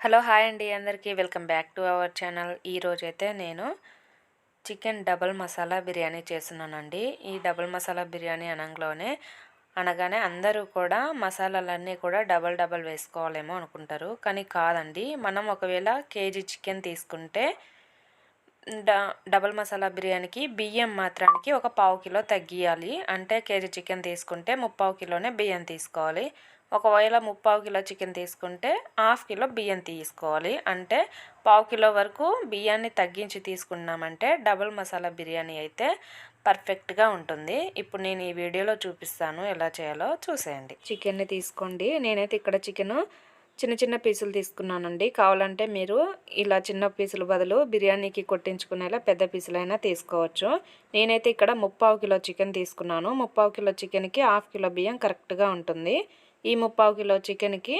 Hello hi అండి అందరికీ. Welcome back to our channel. ఈరోజైతే నేను చికెన్ డబల్ మసాలా బిర్యానీ చేస్తున్నానండి. ఈ డబల్ మసాలా బిర్యానీ అనగానే అనగానే అందరూ కూడా మసాలాలన్నీ కూడా డబల్ డబల్ వేసుకోవాలేమో అనుకుంటారు. కానీ కాదండి. మనం ఒకవేళ కేజీ చికెన్ తీసుకుంటే డ డబల్ మసాలా బిర్యానీకి బియ్యం మాత్రానికి ఒక పావు కిలో తగ్గియాలి. అంటే కేజీ చికెన్ తీసుకుంటే ముప్పావు కిలోనే బియ్యం తీసుకోవాలి. ఒకవేళ ముప్పావు కిలో చికెన్ తీసుకుంటే హాఫ్ కిలో బియ్యం తీసుకోవాలి. అంటే పావు కిలో వరకు బియ్యాన్ని తగ్గించి తీసుకున్నామంటే డబుల్ మసాలా బిర్యానీ అయితే పర్ఫెక్ట్గా ఉంటుంది. ఇప్పుడు నేను ఈ వీడియోలో చూపిస్తాను ఎలా చేయాలో చూసేయండి. చికెన్ని తీసుకోండి. నేనైతే ఇక్కడ చికెను చిన్న చిన్న పీసులు తీసుకున్నానండి. కావాలంటే మీరు ఇలా చిన్న పీసులు బదులు బిర్యానీకి కొట్టించుకునేలా పెద్ద పీసులైనా తీసుకోవచ్చు. నేనైతే ఇక్కడ ముప్పావు కిలో చికెన్ తీసుకున్నాను. ముప్పావు కిలో చికెన్కి హాఫ్ కిలో బియ్యం కరెక్ట్గా ఉంటుంది. ఈ ముప్పావు కిలో చికెన్కి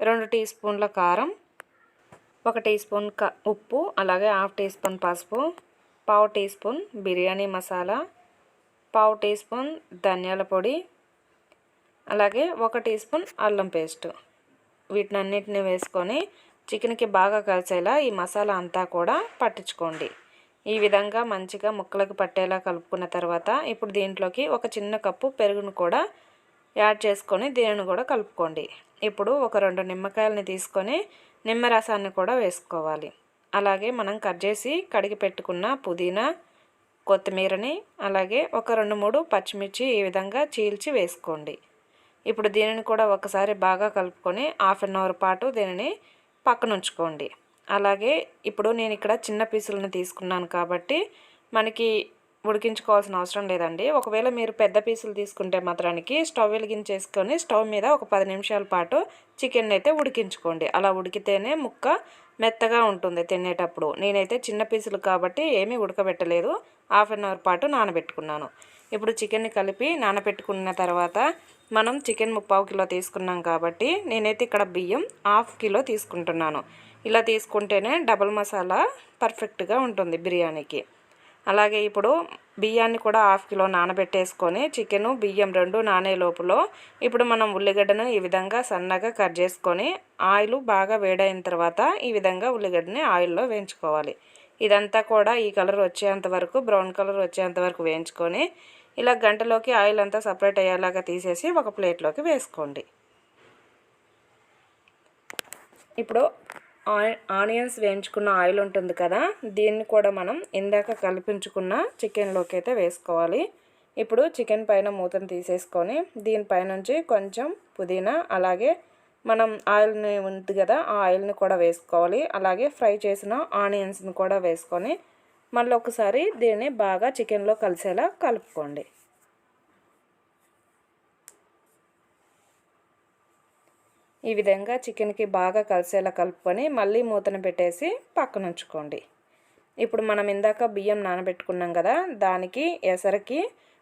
రెండు టీ స్పూన్ల కారం ఒక టీ స్పూన్ ఉప్పు అలాగే హాఫ్ టీ స్పూన్ పసుపు పావు టీ స్పూన్ బిర్యానీ మసాలా పావు టీ స్పూన్ ధనియాల పొడి అలాగే ఒక టీ స్పూన్ అల్లం పేస్ట్. వీటినన్నిటిని వేసుకొని చికెన్కి బాగా కలిసేలా ఈ మసాలా అంతా కూడా పట్టించుకోండి. ఈ విధంగా మంచిగా ముక్కలకు పట్టేలా కలుపుకున్న తర్వాత ఇప్పుడు దీంట్లోకి ఒక చిన్న కప్పు పెరుగును కూడా యాడ్ చేసుకొని దీనిని కూడా కలుపుకోండి. ఇప్పుడు ఒక రెండు నిమ్మకాయలని తీసుకొని నిమ్మరసాన్ని కూడా వేసుకోవాలి. అలాగే మనం కట్ చేసి కడిగి పెట్టుకున్న పుదీనా కొత్తిమీరని అలాగే ఒక రెండు మూడు పచ్చిమిర్చి ఈ విధంగా చీల్చి వేసుకోండి. ఇప్పుడు దీనిని కూడా ఒకసారి బాగా కలుపుకొని హాఫ్ అన్ అవర్ పాటు దీనిని పక్కన ఉంచుకోండి అలాగే ఇప్పుడు నేను ఇక్కడ చిన్న పీసులను తీసుకున్నాను కాబట్టి మనకి ఉడికించుకోవాల్సిన అవసరం లేదండి. ఒకవేళ మీరు పెద్ద పీసులు తీసుకుంటే మాత్రానికి స్టవ్ వెలిగించేసుకొని స్టవ్ మీద ఒక పది నిమిషాల పాటు చికెన్ అయితే ఉడికించుకోండి. అలా ఉడికితేనే ముక్క మెత్తగా ఉంటుంది తినేటప్పుడు. నేనైతే చిన్న పీసులు కాబట్టి ఏమీ ఉడకబెట్టలేదు. హాఫ్ అన్ అవర్ పాటు నానబెట్టుకున్నాను. ఇప్పుడు చికెన్ని కలిపి నానబెట్టుకున్న తర్వాత మనం చికెన్ ముప్పావు కిలో తీసుకున్నాం కాబట్టి నేనైతే ఇక్కడ బియ్యం హాఫ్ కిలో తీసుకుంటున్నాను. ఇలా తీసుకుంటేనే డబల్ మసాలా పర్ఫెక్ట్గా ఉంటుంది బిర్యానీకి. అలాగే ఇప్పుడు బియ్యాన్ని కూడా హాఫ్ కిలో నానబెట్టేసుకొని చికెను బియ్యం రెండు నానే లోపల ఇప్పుడు మనం ఉల్లిగడ్డను ఈ విధంగా సన్నగా కట్ చేసుకొని ఆయిల్ బాగా వేడైన తర్వాత ఈ విధంగా ఉల్లిగడ్డని ఆయిల్లో వేయించుకోవాలి. ఇదంతా కూడా ఈ కలర్ వచ్చేంత వరకు బ్రౌన్ కలర్ వచ్చేంత వరకు వేయించుకొని ఇలా గంటలోకి ఆయిల్ అంతా సపరేట్ అయ్యేలాగా తీసేసి ఒక ప్లేట్లోకి వేసుకోండి. ఇప్పుడు ఆనియన్స్ వేయించుకున్న ఆయిల్ ఉంటుంది కదా దీన్ని కూడా మనం ఇందాక కల్పించుకున్న చికెన్లోకి అయితే వేసుకోవాలి. ఇప్పుడు చికెన్ పైన మూతను తీసేసుకొని దీనిపైనుంచి కొంచెం పుదీనా అలాగే మనం ఆయిల్ని ఉంది కదా ఆ ఆయిల్ని కూడా వేసుకోవాలి. అలాగే ఫ్రై చేసిన ఆనియన్స్ని కూడా వేసుకొని మళ్ళీ ఒకసారి దీన్ని బాగా చికెన్లో కలిసేలా కలుపుకోండి. ఈ విధంగా చికెన్కి బాగా కలిసేలా కలుపుకొని మళ్ళీ మూతను పెట్టేసి పక్కన ఉంచుకోండి ఇప్పుడు మనం ఇందాక బియ్యం నానబెట్టుకున్నాం కదా దానికి ఎసరికి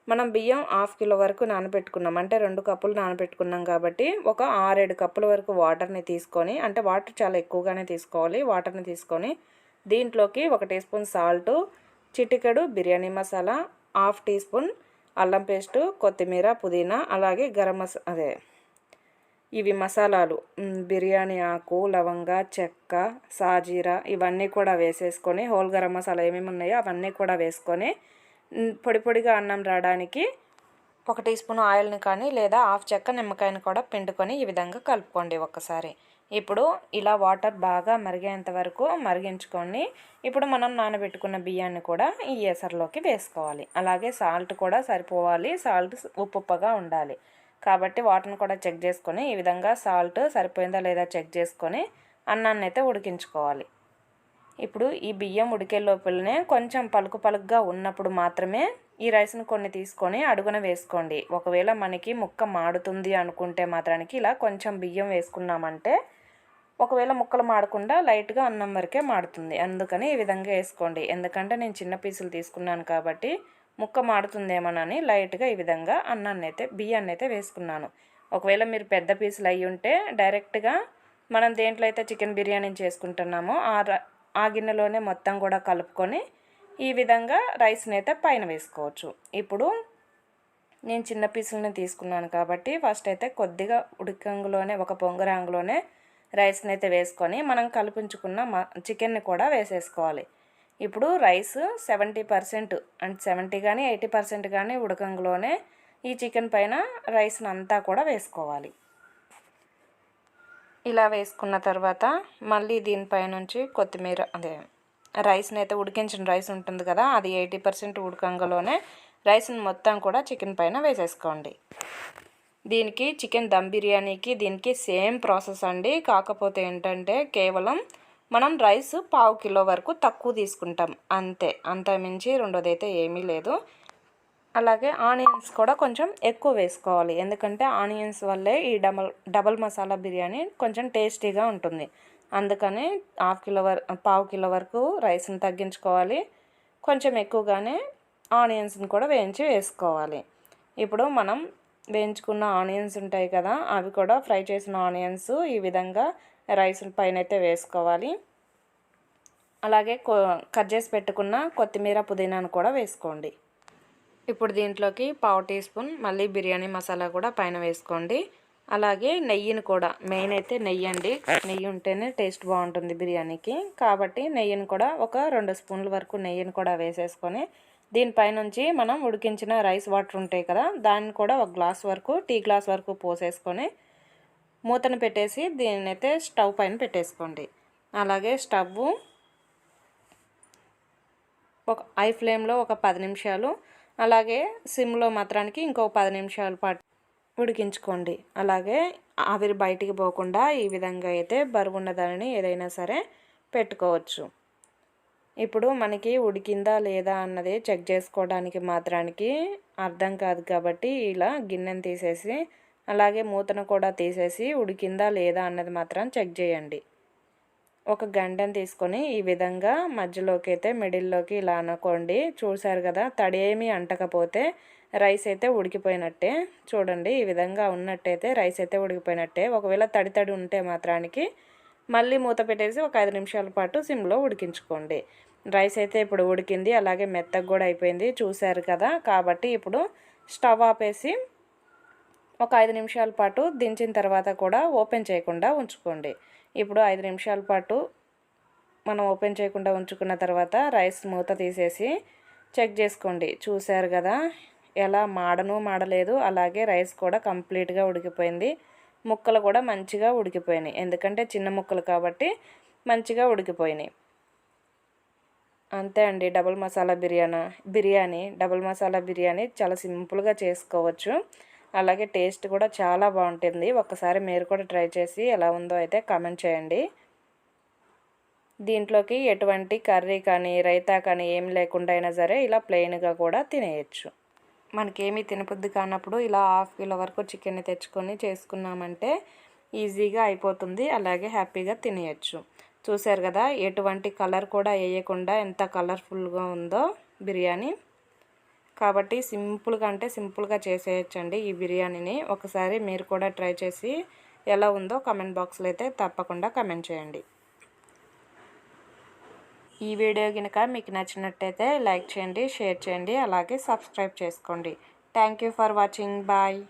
మనం బియ్యం హాఫ్ కిలో వరకు నానబెట్టుకున్నాం. అంటే రెండు కప్పులు నానబెట్టుకున్నాం కాబట్టి ఒక ఆరేడు కప్పుల వరకు వాటర్ని తీసుకొని అంటే వాటర్ చాలా ఎక్కువగానే తీసుకోవాలి. వాటర్ని తీసుకొని దీంట్లోకి ఒక టీ స్పూన్ సాల్టు చిటికెడు biryani masala half teaspoon అల్లం పేస్టు కొత్తిమీర పుదీనా అలాగే గరం మసా అదే ఇవి మసాలాలు. బిర్యానీ ఆకు లవంగ చెక్క సాజీరా ఇవన్నీ కూడా వేసేసుకొని హోల్ గరం మసాలా ఏమేమి ఉన్నాయో అవన్నీ కూడా వేసుకొని పొడి పొడిగా అన్నం రావడానికి ఒక టీ స్పూన్ ఆయిల్ని కానీ లేదా హాఫ్ చెక్క నిమ్మకాయని కూడా పిండుకొని ఈ విధంగా కలుపుకోండి ఒక్కసారి. ఇప్పుడు ఇలా వాటర్ బాగా మరిగేంత వరకు మరిగించుకొని ఇప్పుడు మనం నానబెట్టుకున్న బియ్యాన్ని కూడా ఈ ఎసర్లోకి వేసుకోవాలి. అలాగే సాల్ట్ కూడా సరిపోవాలి. సాల్ట్ ఉప్పుగా ఉండాలి. కాబట్టి వాటర్ని కూడా చెక్ చేసుకొని ఈ విధంగా సాల్ట్ సరిపోయిందా లేదా చెక్ చేసుకొని అన్నాన్ని అయితే ఉడికించుకోవాలి. ఇప్పుడు ఈ బియ్యం ఉడికే లోపలనే కొంచెం పలుకు పలుకుగా ఉన్నప్పుడు మాత్రమే ఈ రైస్ని కొన్ని తీసుకొని అడుగున వేసుకోండి. ఒకవేళ మనకి ముక్క మాడుతుంది అనుకుంటే మాత్రానికి ఇలా కొంచెం బియ్యం వేసుకున్నామంటే ఒకవేళ ముక్కలు మాడకుండా లైట్గా అన్నం వరకే మాడుతుంది. అందుకని ఈ విధంగా వేసుకోండి. ఎందుకంటే నేను చిన్న పీసులు తీసుకున్నాను కాబట్టి ముక్క మాడుతుందేమోనని లైట్గా ఈ విధంగా అన్నాన్ని అయితే బియ్యాన్ని అయితే వేసుకున్నాను. ఒకవేళ మీరు పెద్ద పీసులు అయ్యి ఉంటే డైరెక్ట్గా మనం దేంట్లో అయితే చికెన్ బిర్యానీ చేసుకుంటున్నామో ఆ ఆ గిన్నెలోనే మొత్తం కూడా కలుపుకొని ఈ విధంగా రైస్ని అయితే పైన వేసుకోవచ్చు. ఇప్పుడు నేను చిన్న పీసులని తీసుకున్నాను కాబట్టి ఫస్ట్ అయితే కొద్దిగా ఉడికంగులోనే ఒక పొంగరాంగులోనే రైస్ని అయితే వేసుకొని మనం కల్పించుకున్న మ చికెన్ని కూడా వేసేసుకోవాలి. ఇప్పుడు రైస్ సెవెంటీ పర్సెంట్ అంటే సెవెంటీ కానీ ఎయిటీ పర్సెంట్ కానీ ఉడకంలోనే ఈ చికెన్ పైన రైస్ని అంతా కూడా వేసుకోవాలి. ఇలా వేసుకున్న తర్వాత మళ్ళీ దీనిపై నుంచి కొత్తిమీర అదే రైస్ని అయితే ఉడికించిన రైస్ ఉంటుంది కదా అది ఎయిటీ పర్సెంట్ ఉడకంగలోనే రైస్ని మొత్తం కూడా చికెన్ పైన వేసేసుకోండి. దీనికి చికెన్ దమ్ బిర్యానీకి దీనికి సేమ్ ప్రాసెస్ అండి. కాకపోతే ఏంటంటే కేవలం మనం రైస్ పావు కిలో వరకు తక్కువ తీసుకుంటాం. అంతే. అంతమించి రెండోది అయితే ఏమీ లేదు. అలాగే ఆనియన్స్ కూడా కొంచెం ఎక్కువ వేసుకోవాలి. ఎందుకంటే ఆనియన్స్ వల్లే ఈ డబల్ డబల్ మసాలా బిర్యానీ కొంచెం టేస్టీగా ఉంటుంది. అందుకని హాఫ్ కిలో వర పావు కిలో వరకు రైస్ని తగ్గించుకోవాలి. కొంచెం ఎక్కువగానే ఆనియన్స్ని కూడా వేయించి వేసుకోవాలి. ఇప్పుడు మనం వేయించుకున్న ఆనియన్స్ ఉంటాయి కదా అవి కూడా ఫ్రై చేసిన ఆనియన్స్ ఈ విధంగా రైస్ పైన అయితే వేసుకోవాలి. అలాగే కట్ చేసి పెట్టుకున్న కొత్తిమీర పుదీనాను కూడా వేసుకోండి. ఇప్పుడు దీంట్లోకి పావు టీ స్పూన్ మళ్ళీ బిర్యానీ మసాలా కూడా పైన వేసుకోండి. అలాగే నెయ్యిని కూడా మెయిన్ అయితే నెయ్యి అండి. నెయ్యి ఉంటేనే టేస్ట్ బాగుంటుంది బిర్యానీకి. కాబట్టి నెయ్యిని కూడా ఒక రెండు స్పూన్ల వరకు నెయ్యిని కూడా వేసేసుకొని దీనిపైనుంచి మనం ఉడికించిన రైస్ వాటర్ ఉంటాయి కదా దాన్ని కూడా ఒక గ్లాస్ వరకు టీ గ్లాస్ వరకు పోసేసుకొని మూతను పెట్టేసి దీన్ని అయితే స్టవ్ పైన పెట్టేసుకోండి. అలాగే స్టవ్ ఒక ఐ ఫ్లేమ్లో ఒక పది నిమిషాలు అలాగే సిమ్లో మాత్రానికి ఇంకో పది నిమిషాల పాటు ఉడికించుకోండి. అలాగే ఆవిరి బయటికి పోకుండా ఈ విధంగా అయితే బరువున్న దానిని ఏదైనా సరే పెట్టుకోవచ్చు. ఇప్పుడు మనకి ఉడికిందా లేదా అన్నది చెక్ చేసుకోవడానికి మాత్రానికి అర్థం కాదు కాబట్టి ఇలా గిన్నెను తీసేసి అలాగే మూతను కూడా తీసేసి ఉడికిందా లేదా అన్నది మాత్రం చెక్ చేయండి. ఒక గంటను తీసుకొని ఈ విధంగా మధ్యలోకి అయితే మిడిల్లోకి ఇలా అనుకోండి. చూశారు కదా తడి ఏమీ అంటకపోతే రైస్ అయితే ఉడికిపోయినట్టే. చూడండి ఈ విధంగా ఉన్నట్టయితే రైస్ అయితే ఉడికిపోయినట్టే. ఒకవేళ తడి తడి ఉంటే మాత్రానికి మళ్ళీ మూత పెట్టేసి ఒక ఐదు నిమిషాల పాటు సిమ్లో ఉడికించుకోండి. రైస్ అయితే ఇప్పుడు ఉడికింది అలాగే మెత్తగా కూడా అయిపోయింది. చూశారు కదా కాబట్టి ఇప్పుడు స్టవ్ ఆపేసి ఒక ఐదు నిమిషాల పాటు దించిన తర్వాత కూడా ఓపెన్ చేయకుండా ఉంచుకోండి. ఇప్పుడు ఐదు నిమిషాల పాటు మనం ఓపెన్ చేయకుండా ఉంచుకున్న తర్వాత రైస్ మూత తీసేసి చెక్ చేసుకోండి. చూశారు కదా ఎలా మాడను మాడలేదు అలాగే రైస్ కూడా కంప్లీట్గా ఉడికిపోయింది. ముక్కలు కూడా మంచిగా ఉడికిపోయినాయి. ఎందుకంటే చిన్న ముక్కలు కాబట్టి మంచిగా ఉడికిపోయినాయి. అంతే అండి డబుల్ మసాలా బిర్యానీ బిర్యానీ డబుల్ మసాలా బిర్యానీ చాలా సింపుల్గా చేసుకోవచ్చు. అలాగే టేస్ట్ కూడా చాలా బాగుంటుంది. ఒక్కసారి మీరు కూడా ట్రై చేసి ఎలా ఉందో అయితే కామెంట్ చేయండి. దీంట్లోకి ఎటువంటి కర్రీ కానీ రైతా కానీ ఏం లేకుండా అయినా సరే ఇలా ప్లెయిన్గా కూడా తినేయచ్చు. మనకేమీ తినబుద్ది కానప్పుడు ఇలా హాఫ్ కిలో వరకు చికెన్ తెచ్చుకొని చేసుకున్నామంటే ఈజీగా అయిపోతుంది. అలాగే హ్యాపీగా తినేయచ్చు. చూశారు కదా ఎటువంటి కలర్ కూడా వేయకుండా ఎంత కలర్ఫుల్గా ఉందో బిర్యానీ. కాబట్టి సింపుల్గా అంటే సింపుల్గా చేసేయచ్చండి ఈ బిర్యానీని. ఒకసారి మీరు కూడా ట్రై చేసి ఎలా ఉందో కమెంట్ బాక్స్లో అయితే తప్పకుండా కమెంట్ చేయండి. ఈ వీడియో కనుక మీకు నచ్చినట్టయితే లైక్ చేయండి షేర్ చేయండి అలాగే సబ్స్క్రైబ్ చేసుకోండి. Thank for watching. బాయ్.